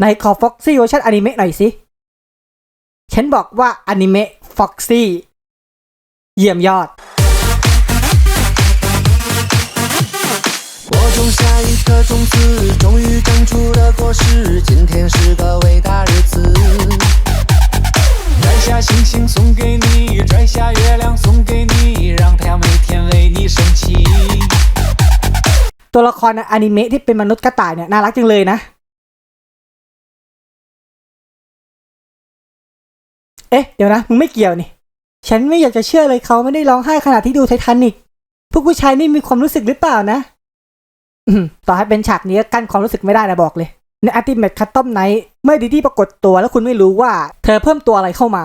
ในขอ Foxy เวอร์ชันอนิเมะหน่อยสิ ฉันบอกว่าอนิเมะ Foxy เยี่ยมยอด 播种下一颗种子，终于长出了果实。今天是个伟大日子。摘下星星送给你，摘下月亮送给你，让太阳每天为你升起。 ตัวละครในอนิเมะที่เป็นมนุษย์กระต่ายเนี่ยน่ารักจังเลยนะ เอ๊ะเดี๋ยวนะมึงไม่เกี่ยวนี่ ฉันไม่อยากจะเชื่อเลยเขาไม่ได้ร้องไห้ขณะที่ดูไททานิกพวกผู้ชายนี่มีความรู้สึกหรือเปล่านะต่อให้เป็นฉากนี้กั้นความรู้สึกไม่ได้นะบอกเลย ในอัติเมทคัตตอมไนท์เมื่อดีที่ปรากฏตัวแล้วคุณไม่รู้ว่า เธอเพิ่มตัวอะไรเข้ามา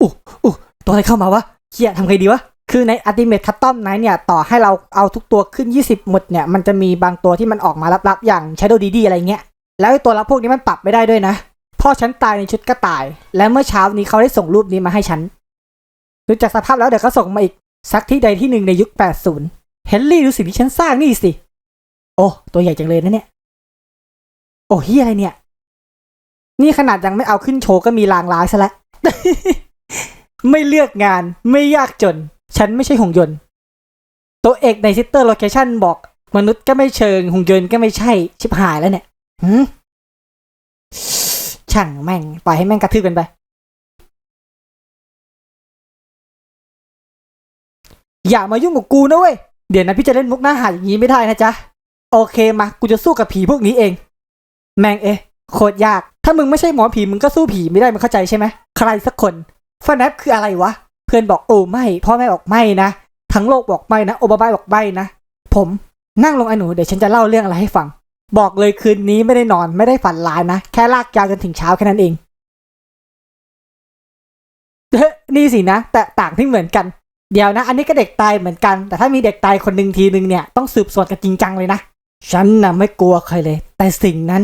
อู้อู้ตัวอะไรเข้ามาวะเฮียทำไงดีวะคือในอัติเมทคัตตอมไนท์เนี่ย ต่อให้เราเอาทุกตัวขึ้น 20 หมดเนี่ย มันจะมีบางตัวที่มันออกมาลับๆ อย่าง Shadow d d อะไรเงี้ย แล้วตัวลับพวกนี้มันปรับไม่ได้ด้วยนะ พ่อฉันตายในชุดกระต่าย และเมื่อเช้านี้เขาได้ส่งรูปนี้มาให้ฉันดูจากสภาพแล้วเดี๋ยวก็ส่งมาอีกสักที่ใดที่หนึ่งในยุค 80 เฮนรี่ดูสิ่งที่ฉันสร้างนี่สิ โอ้ ตัวใหญ่จังเลยนะเนี่ย โอ้เฮียอะไรเนี่ย นี่ขนาดยังไม่เอาขึ้นโชว์ก็มีลางร้ายซะแล้ว ไม่เลือกงาน ไม่ยากจน ฉันไม่ใช่หุ่นยนต์ ตัวเอกในซิสเตอร์โลเคชั่นบอก มนุษย์ก็ไม่เชิงหุ่นยนต์ก็ไม่ใช่ ชิบหายแล้วเนี่ยหืม ช่างแม่งปล่อยให้แม่งกระทืบกันไป อย่ามายุ่งกับกูนะเว้ย เดี๋ยวนะพี่จะเล่นมุกหน้าหาอย่างนี้ไม่ได้นะจ๊ะ โอเคมา กูจะสู้กับผีพวกนี้เอง แม่งเอะโคตรยาก ถ้ามึงไม่ใช่หมอผีมึงก็สู้ผีไม่ได้มึงเข้าใจใช่ไหม ใครสักคนฟานับคืออะไรวะ เพื่อนบอกโอ้ไม่ พ่อแม่บอกไม่นะ ทั้งโลกบอกไม่นะ โอบาบายบอกไม่นะ ผมนั่งลงไอ้หนูเดี๋ยวฉันจะเล่าเรื่องอะไรให้ฟัง บอกเลยคืนนี้ไม่ได้นอนไม่ได้ฝันร้ายนะ แค่ลากยาวจนถึงเช้าแค่นั้นเองเฮ้นี่สินะ แต่ต่างที่เหมือนกัน เดี๋ยวนะ อันนี้ก็เด็กตายเหมือนกัน แต่ถ้ามีเด็กตายคนหนึ่งทีหนึ่งเนี่ยต้องสืบสวนกันจริงจังเลยนะ ฉันน่ะไม่กลัวใครเลย แต่สิ่งนั้น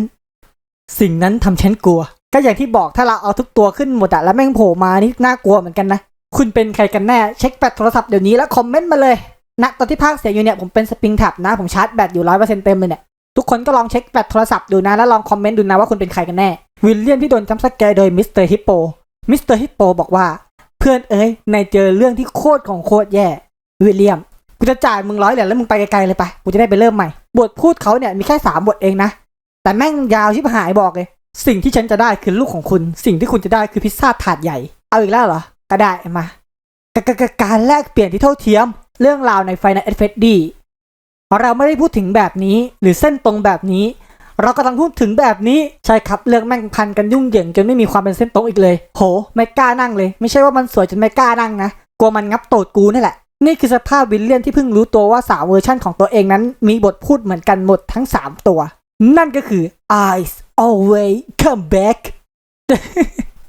สิ่งนั้นทำฉันกลัว ก็อย่างที่บอกถ้าเราเอาทุกตัวขึ้นหมดอะแล้วแม่งโผล่มานี่น่ากลัวเหมือนกันนะคุณเป็นใครกันแน่เช็คแบตโทรศัพท์เดี๋ยวนี้แล้วคอมเมนต์มาเลยณตอนที่ภาคเสียงอยู่เนี่ยผมเป็นสปริงแท็บนะผมชาร์จแบตอยู่ร้อยเปอร์เซ็นต์เต็มเลยเนี่ย ทุกคนก็ลองเช็คแบตโทรศัพท์ดูนะ แล้วลองคอมเมนต์ดูนะว่าคุณเป็นใครกันแน่ วิลเลียมที่โดนจัมป์สแกร์โดยมิสเตอร์ฮิปโป มิสเตอร์ฮิปโปบอกว่า เพื่อนเอ้ยนายเจอเรื่องที่โคตรของโคตรแย่วิลเลียมกูจะจ่ายมึงร้อยเหรียญแล้วมึงไปไกลๆเลยไปกูจะได้ไปเริ่มใหม่ บทพูดเขาเนี่ยมีแค่สามบทเองนะแต่แม่งยาวชิบหายบอกเลย สิ่งที่ฉันจะได้คือลูกของคุณ สิ่งที่คุณจะได้คือพิซซ่าถาดใหญ่ เอาอีกแล้วเหรอก็ได้มาการแลกเปลี่ยนที่เท่าเทียม เรื่องราวในไฟในเอฟเฟดี เราไม่ได้พูดถึงแบบนี้ หรือเส้นตรงแบบนี้ เรากำลังพูดถึงแบบนี้ใช่ครับเรื่องแม่งพันกันยุ่งเหยิงจนไม่มีความเป็นเส้นตรงอีกเลย โห ไม่กล้านั่งเลย ไม่ใช่ว่ามันสวยจนไม่กล้านั่งนะกลัวมันงับโตดกูนี่แหละนี่คือสภาพวิลเลียนที่เพิ่งรู้ตัวว่าสามเวอร์ชั่นของตัวเองนั้น มีบทพูดเหมือนกันหมดทั้ง 3 ตัว นั่นก็คือ eyes always come back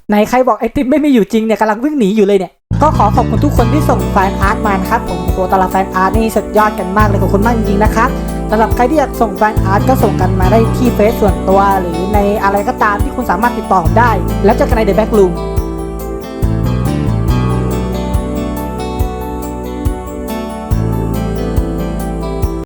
ไหนใครบอกไอติมไม่มีอยู่จริงเนี่ยกำลังวิ่งหนีอยู่เลยเนี่ย ก็ขอขอบคุณทุกคนที่ส่งแฟนอาร์ตมานะครับผมตัวตลาแฟนอาร์ตนี่สุดยอดกันมากเลยขอบคุณมากจริงๆนะครับสำหรับใครที่อยากส่งแฟนอาร์ตก็ส่งกันมาได้ที่เฟซส่วนตัว หรือในอะไรก็ตามที่คุณสามารถติดต่อได้ แล้วเจอกันในเดอะแบ็กลูม